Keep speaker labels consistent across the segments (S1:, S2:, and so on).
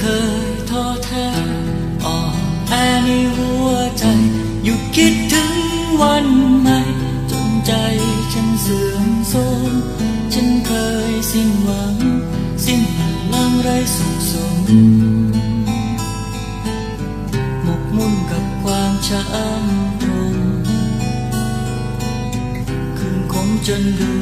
S1: เคยท้อแท้อ่อนแอในหัวใจ อยู่คิดถึงวันใหม่ จนใจฉันเสื่อมโทรมฉันเคยสิ้นหวัง สิ้นพลังไร้สุขสมหมกมุ่นกับความช้ำตรงคืนคมจนดู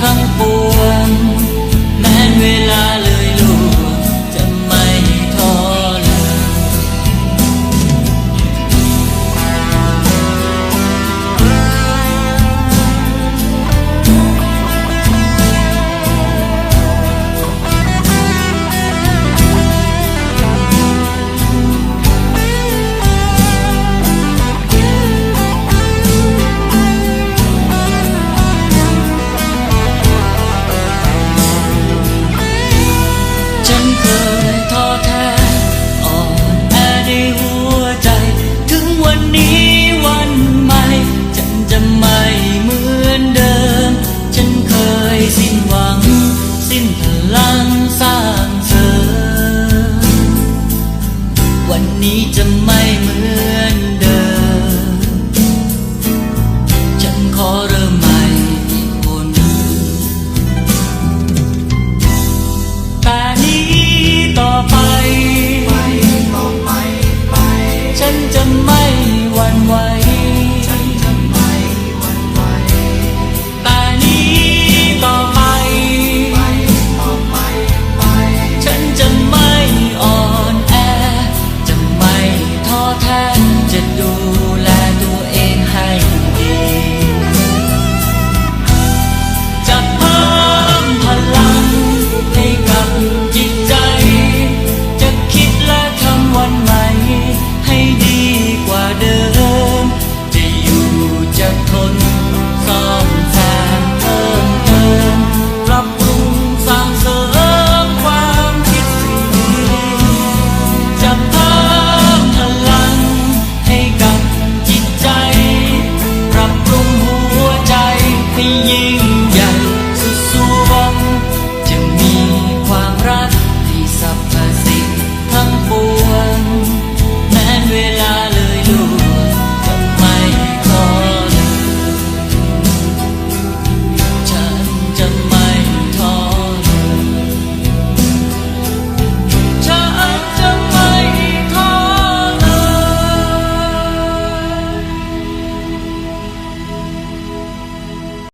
S1: สิ่ง ยท้อแท้อ่อนแอในหัวใจ ถึงวันนี้